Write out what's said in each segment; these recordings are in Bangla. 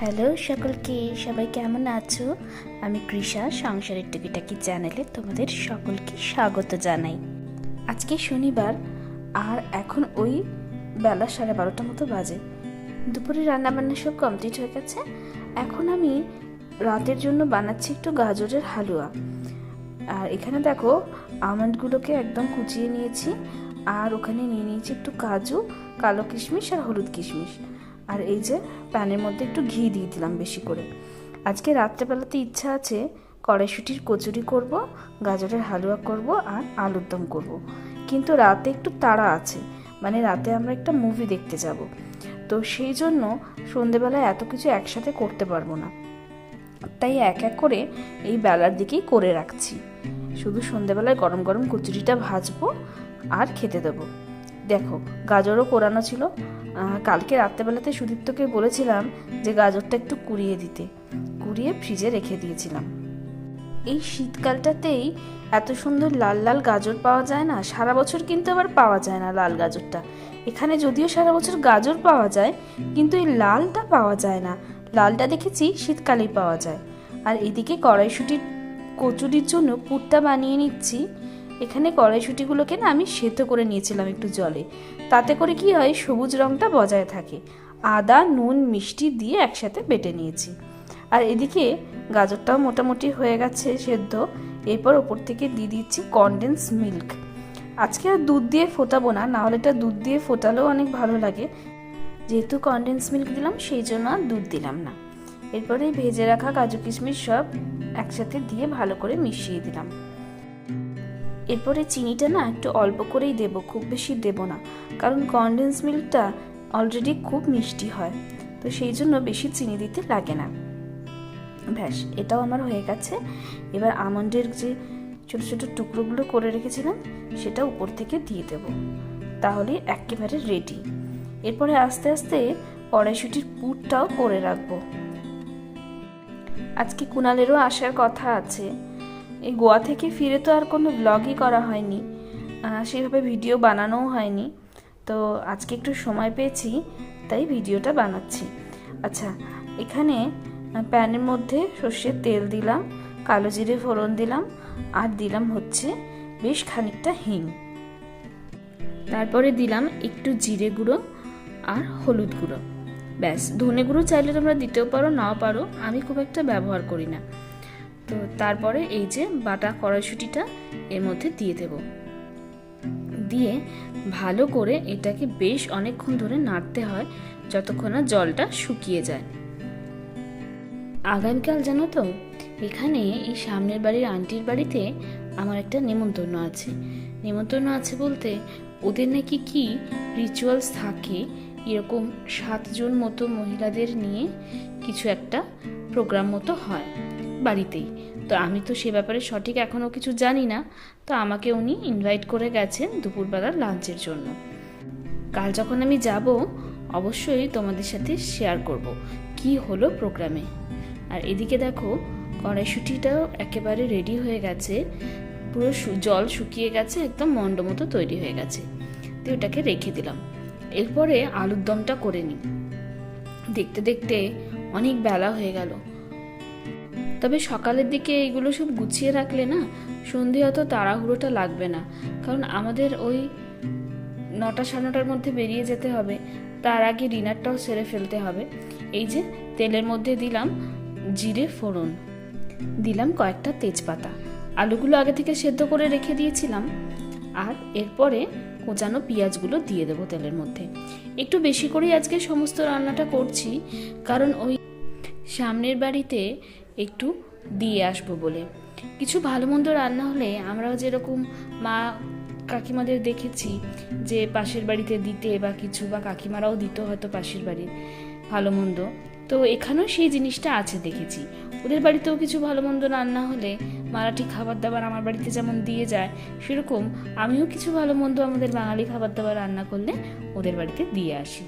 হ্যালো সকলকে, সবাই কেমন আছো? আমি কৃষা, সংসারের টুকিটাকি চ্যানেলে তোমাদের সকলকে স্বাগত জানাই। আজকে শনিবার, আর এখন ওই বেলা সাড়ে বারোটা মতো বাজে। দুপুরে রান্নাবান্না সব কমপ্লিট হয়ে গেছে। এখন আমি রাতের জন্য বানাচ্ছি একটু গাজরের হালুয়া। আর এখানে দেখো, আমন্ডগুলোকে একদম কুচিয়ে নিয়েছি, আর ওখানে নিয়ে নিয়েছি একটু কাজু, কালো কিশমিশ আর হলুদ কিশমিশ। আর এই যে প্যানের মধ্যে একটু ঘি দিয়ে দিলাম বেশি করে। আজকে রাত্রেবেলাতে ইচ্ছা আছে কড়াইশুটির কচুরি করব, গাজরের হালুয়া করব আর আলুর দম করব। কিন্তু রাতে একটু তাড়া আছে মানে রাতে আমরা একটা মুভি দেখতে যাব। তো সেই জন্য সন্ধেবেলায় এত কিছু একসাথে করতে পারব না। তাই এক এক করে এই বেলার দিকেই করে রাখছি। শুধু সন্ধেবেলায় গরম গরম কচুরিটা ভাজবো আর খেতে দেবো। দেখো, গাজরও কোরানো ছিল। কালকে রাত্রেবেলাতে সুদীপ্তকে বলেছিলাম যে গাজরটা একটু কুড়িয়ে দিতে। কুড়িয়ে ফ্রিজে রেখে দিয়েছিলাম। এই শীতকালটাতেই এত সুন্দর লাল লাল গাজর পাওয়া যায় না, সারা বছর কিন্তু আবার পাওয়া যায় না লাল গাজরটা। এখানে যদিও সারা বছর গাজর পাওয়া যায়, কিন্তু এই লালটা পাওয়া যায় না। লালটা দেখেছি শীতকালেই পাওয়া যায়। আর এদিকে কড়াইশুটির কচুরির জন্য পুরটা বানিয়ে নিচ্ছি। এখানে কড়াইশুটিগুলোকে না আমি সেদ্ধ করে নিয়েছিলাম একটু জলে। তাতে করে কি হয়, সবুজ রঙটা বজায় থাকে। আদা, নুন, মিষ্টি দিয়ে একসাথে বেটে নিয়েছি। আর এদিকে গাজরটাও মোটামুটি হয়ে গেছে সেদ্ধ। এরপর ওপর থেকে দিয়ে দিচ্ছি কনডেন্স মিল্ক আজকে আর দুধ দিয়ে ফোটাবো না না হলে এটা দুধ দিয়ে ফোটালেও অনেক ভালো লাগে। যেহেতু কনডেন্স মিল্ক দিলাম, সেই জন্য আর দুধ দিলাম না। এরপরে ভেজে রাখা কাজু কিশমিশ সব একসাথে দিয়ে ভালো করে মিশিয়ে দিলাম। এরপরে চিনিটা না একটু অল্প করেই দেব, খুব বেশি দেব না। কারণ কনডেন্স মিল্কটা অলরেডি খুব মিষ্টি হয়, তো সেই জন্য বেশি চিনি দিতে লাগে না। ব্যাস, এটাও আমার হয়ে গেছে। এবার আমন্ডের যে ছোট ছোট টুকরোগুলো করে রেখেছিলাম, সেটা উপর থেকে দিয়ে দেব। তাহলে একেবারে রেডি এরপরে আস্তে আস্তে কড়াইশুটির পুরটাও করে রাখব। আজকে কুনালেরও আসার কথা আছে। এই গোয়া থেকে ফিরে তো আর কোনো ব্লগই করা হয়নি। সেভাবে ভিডিও বানানোও হয়নি। তো আজকে একটু সময় পেয়েছি, তাই ভিডিওটা বানাচ্ছি। আচ্ছা এখানে প্যানের মধ্যে সর্ষের তেল দিলাম, কালো জিরে ফোড়ন দিলাম, আর দিলাম হচ্ছে বেশ খানিকটা হিং। তারপরে দিলাম একটু জিরে গুঁড়ো আর হলুদ গুঁড়ো। ব্যাস, ধনে গুঁড়ো চাইলে তোমরা দিতেও পারো, নাও পারো, আমি খুব একটা ব্যবহার করি না। তো তারপরে এই যে বাটা কড়াইশুটিটা এর মধ্যে দিয়ে দেব। দিয়ে ভালো করে এটাকে বেশ অনেকক্ষণ ধরে নাড়তে হয় যতক্ষণ না জলটা শুকিয়ে যায়। আগামীকাল জানো তো, এখানে এই সামনের বাড়ির আন্টির বাড়িতে আমার একটা নেমন্তন্ন আছে। নেমন্তন্ন আছে বলতে ওদের নাকি কি রিচুয়ালস থাকে, এরকম সাতজন মতো মহিলাদের নিয়ে কিছু একটা প্রোগ্রাম মতো হয়। বাড়িতেই। তো আমি তো সে ব্যাপারে সঠিক এখনও কিছু জানি না। তো আমাকে উনি ইনভাইট করে গেছেন দুপুরবেলার লাঞ্চের জন্য। কাল যখন আমি যাব, অবশ্যই তোমাদের সাথে শেয়ার করব কি হলো প্রোগ্রামে আর এদিকে দেখো কড়াইশুটিটাও একেবারে রেডি হয়ে গেছে। পুরো জল শুকিয়ে গেছে, একদম মন্ড মতো তৈরি হয়ে গেছে। তো ওটাকে রেখে দিলাম। এরপরে আলুর দমটা করে নিই। দেখতে দেখতে অনেক বেলা হয়ে গেল। তবে সকালের দিকে এগুলো সব গুছিয়ে রাখলে না সন্ধে অত তাড়াহুড়োটা লাগবে না। কারণ আমাদের ওই নটা সাড়ে নটার মধ্যে বেরিয়ে যেতে হবে। তার আগে ডিনারটাও সেরে ফেলতে হবে। এই যে তেলের মধ্যে দিলাম জিরে ফোড়ন। দিলাম কয়েকটা তেজপাতা। আলুগুলো আগে থেকে সেদ্ধ করে রেখে দিয়েছিলাম। আর এরপরে কোচানো পেঁয়াজগুলো দিয়ে দেবো তেলের মধ্যে। একটু বেশি করেই আজকে সমস্ত রান্নাটা করছি। কারণ ওই সামনের বাড়িতে একটু দিয়ে আসব বলে। কিছু ভালো মন্দ রান্না হলে আমরাও যেরকম মা কাকিমাদের দেখেছি যে পাশের বাড়িতে দিতে বা কিছু বা কাকিমারাও দিত হয়তো পাশের বাড়ির ভালো মন্দ। তো এখানেও সেই জিনিসটা আছে দেখেছি। ওদের বাড়িতেও কিছু ভালো মন্দ রান্না হলে মারাঠি খাবার দাবার আমার বাড়িতে যেমন দিয়ে যায়, সেরকম আমিও কিছু ভালো মন্দ আমাদের বাঙালি খাবার দাবার রান্না করলে ওদের বাড়িতে দিয়ে আসি।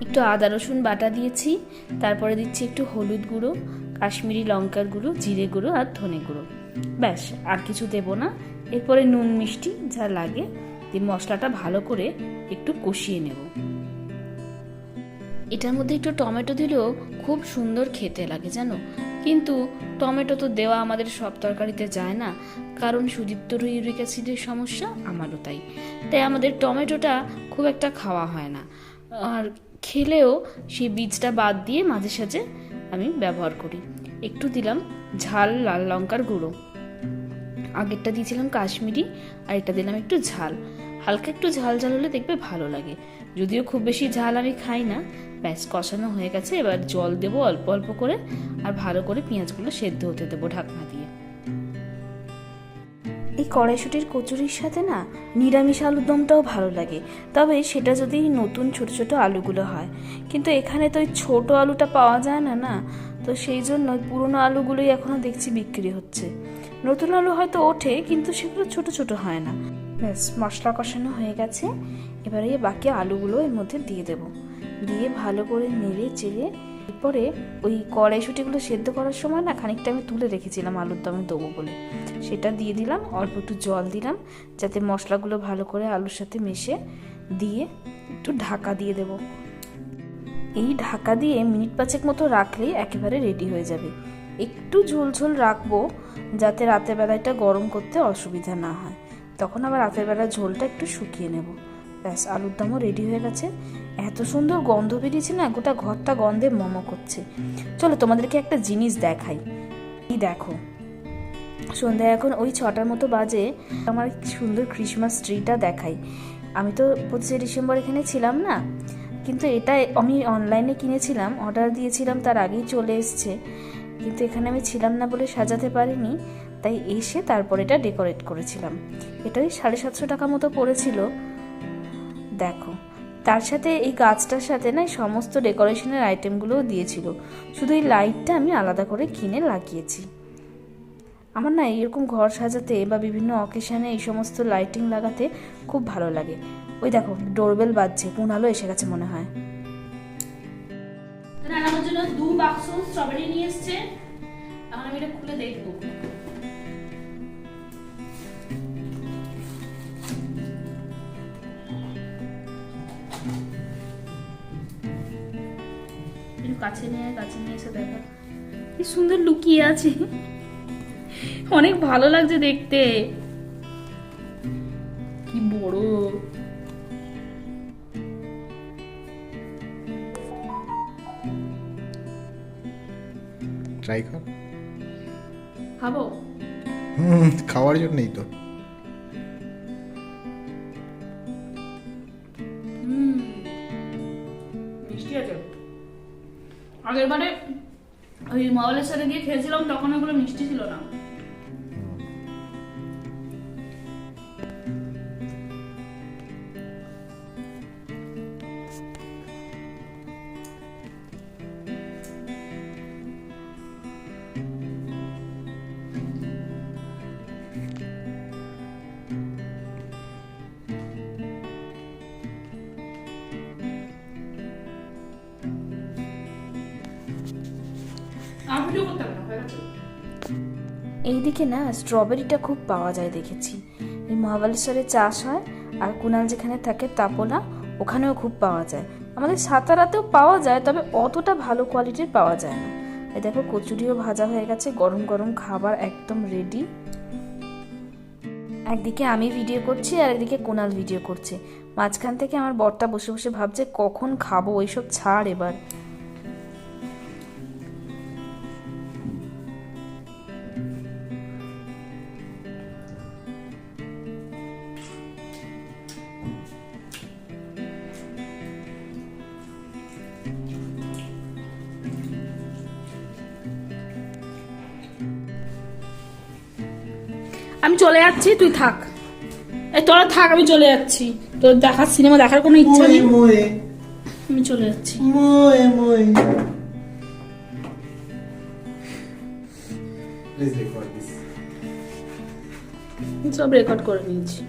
একটু আদা রসুন বাটা দিয়েছি, তারপরে দিচ্ছি একটু হলুদ গুঁড়ো কাশ্মীরি লঙ্কার গুঁড়ো, জিরে গুঁড়ো আর ধনে গুঁড়ো। ব্যাস, আর কিছু দেবো না। এরপরে নুন মিষ্টি যা লাগে, দিয়ে মশলাটা ভালো করে একটু কষিয়ে নেব। এটার মধ্যে একটু টমেটো দিলেও খুব সুন্দর খেতে লাগে, জানো? কিন্তু টমেটো তো দেওয়া আমাদের সব তরকারিতে যায় না। কারণ সুদীপ্তরও ইউরিক অ্যাসিডের সমস্যা, আমারও তাই। তাই আমাদের টমেটোটা খুব একটা খাওয়া হয় না। আর খেলেও সেই বীজটা বাদ দিয়ে মাঝে সাঝে আমি ব্যবহার করি। একটু দিলাম ঝাল লাল লঙ্কার গুঁড়ো। আগেরটা দিয়েছিলাম কাশ্মীরি আর এটা দিলাম একটু ঝাল। হালকা একটু ঝাল ঝাল হলে দেখবে ভালো লাগে। যদিও খুব বেশি ঝাল আমি খাই না। ব্যাস, কষানো হয়ে গেছে। এবার জল দেবো অল্প অল্প করে আর ভালো করে পেঁয়াজগুলো সেদ্ধ হতে দেবো ঢাকনা দিয়ে। এই কড়াইশুটির কচুরির সাথে না নিরামিষ আলুর দমটাও ভালো লাগে। তবে সেটা যদি নতুন ছোট ছোট আলুগুলো হয়। কিন্তু এখানে তো ওই ছোটো আলুটা পাওয়া যায় না না। তো সেই জন্য পুরোনো আলুগুলোই এখনও দেখছি বিক্রি হচ্ছে। নতুন আলু হয়তো ওঠে, কিন্তু সেগুলো ছোট ছোট হয় না। ব্যাস, মশলা কষানো হয়ে গেছে। এবারে বাকি আলুগুলো এর মধ্যে দিয়ে দেব। দিয়ে ভালো করে নেড়ে চেড়ে এরপরে ওই কড়াইশুটিগুলো সেদ্ধ করার সময় না খানিকটা আমি তুলে রেখেছিলাম আলুর দমে দেবো বলে। সেটা দিয়ে দিলাম, অল্প একটু জল দিলাম, যাতে মশলাগুলো ভালো করে আলুর সাথে মিশে দিয়ে একটু ঢাকা দিয়ে দেব। এই ঢাকা দিয়ে মিনিট পাঁচেক মতো রাখলেই একেবারে রেডি হয়ে যাবে। একটু ঝোল ঝোল রাখব, যাতে রাতের বেলাটা গরম করতে অসুবিধা না হয়। তখন আবার রাতের বেলা ঝোলটা একটু শুকিয়ে নেব। ব্যাস, আলুর দমও রেডি হয়ে গেছে। এত সুন্দর গন্ধ বেরিয়েছে না, গোটা ঘরটা গন্ধে মমো করছে। চলো তোমাদেরকে একটা জিনিস দেখাই। এই দেখো, সন্ধ্যায় এখন ওই ছটার মতো বাজে, আমার সুন্দর ক্রিসমাস ট্রিটা দেখাই। আমি তো পঁচিশে ডিসেম্বর এখানে ছিলাম না, কিন্তু এটা আমি অনলাইনে কিনেছিলাম অর্ডার দিয়েছিলাম, তার আগেই চলে এসছে। কিন্তু এখানে আমি ছিলাম না বলে সাজাতে পারিনি, তাই এসে তারপর এটা ডেকোরেট করেছিলাম। এটা ওই সাড়ে সাতশো টাকা মতো পড়েছিল। দেখো, তার সাথে এই গাছটার সাথে না সমস্ত ডেকোরেশনের আইটেমগুলোও দিয়েছিল। শুধু এই লাইটটা আমি আলাদা করে কিনে লাগিয়েছি। আমার না এরকম ঘর সাজাতে বা বিভিন্ন অকেশনে এই সমস্ত লাইটিং লাগাতে খুব ভালো লাগে। ওই দেখো, ডোরবেল বাজছে কুনালো এসে গেছে মনে হয়। আমার জন্য দু বাক্স স্ট্রবেরি নিয়ে এসছে। আমি এটা খুলে দেখব। কাছে নিয়ে কাছে নিয়ে এসে দেখো। কি সুন্দর লুকিয়ে আছে। অনেক ভালো লাগছে দেখতে। কি বড়। ট্রাই কর। খাব? হুম খাওয়ার জন্যই তো। মোবাইলের সাথে গিয়ে খেয়েছিলাম তখন ওগুলো মিষ্টি ছিল না। এইদিকে না স্ট্রবেরিটা খুব পাওয়া যায় দেখেছি। এই মহাবালেশ্বরে চাষ হয়, আর কুনাল যেখানে থাকে তাপোলা, ওখানেও খুব পাওয়া যায়। আমাদের সাতারাতেও পাওয়া যায়, তবে অতটা ভালো কোয়ালিটির পাওয়া যায় না। এই দেখো, কচুরিও ভাজা হয়ে গেছে, গরম গরম খাবার একদম রেডি একদিকে আমি ভিডিও করছি, আর একদিকে কোনাল ভিডিও করছে। মাঝখান থেকে আমার বরটা বসে বসে ভাবছে, কখন খাব, ওইসব ছাড় এবার। আমি চলে যাচ্ছি তুই থাক। এই তোরা থাক আমি চলে যাচ্ছি। তোর দেখার সিনেমা দেখার কোনো ইচ্ছা নেই? আমি চলে যাচ্ছি। সব রেকর্ড করে নিয়েছি।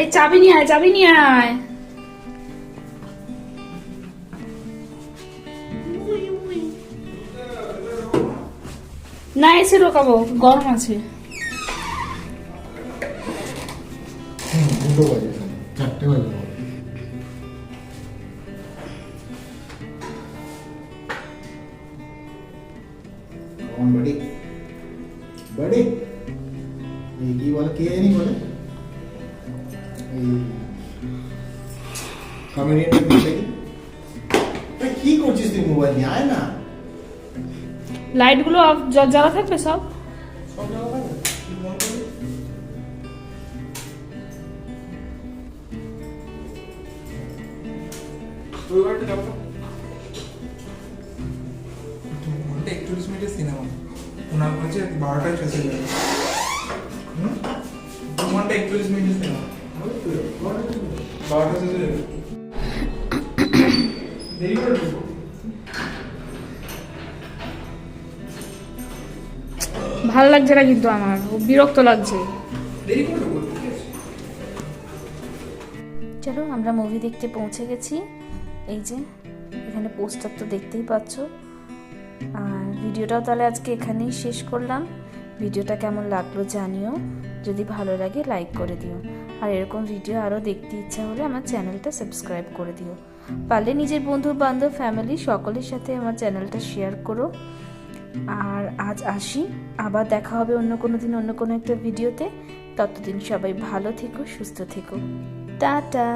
এই চাবি নিয়ে আয় চাবি নিয়ে আয়। বাবা। Come on, buddy. Buddy. এই কি বলে কে জানি বলে এই কমেডিয়ান কি করছিস তুই মোবাইল নিয়ে আয় না লাইটগুলো অফ জ্বালা থাকবে সব? একচল্লিশ মিনিটের সিনেমা। ওনার বলছে বারোটায় শেষ হয়ে যাবে দু ঘণ্টা একচল্লিশ মিনিটের সিনেমা। বারোটা শেষ যাবে। ভালো লাগছে না কিন্তু আমার। বিরক্ত লাগছে? চলো আমরা মুভি দেখতে পৌঁছে গেছি। এই যে এখানে পোস্টার তো দেখতেই পাচ্ছ। আর ভিডিওটাও তাহলে আজকে এখানেই শেষ করলাম। ভিডিওটা কেমন লাগল জানিও। যদি ভালো লাগে লাইক করে দিও। আর এরকম ভিডিও আরও দেখতে ইচ্ছা হলে আমার চ্যানেলটা সাবস্ক্রাইব করে দিও। পারলে নিজের বন্ধু বান্ধব ফ্যামিলি সকলের সাথে আমার চ্যানেলটা শেয়ার করো। আর আজ আসি। আবার দেখা হবে অন্য কোনো দিন, অন্য কোনো একটা ভিডিওতে। ততদিন সবাই ভালো থেকো, সুস্থ থেকো। টাটা!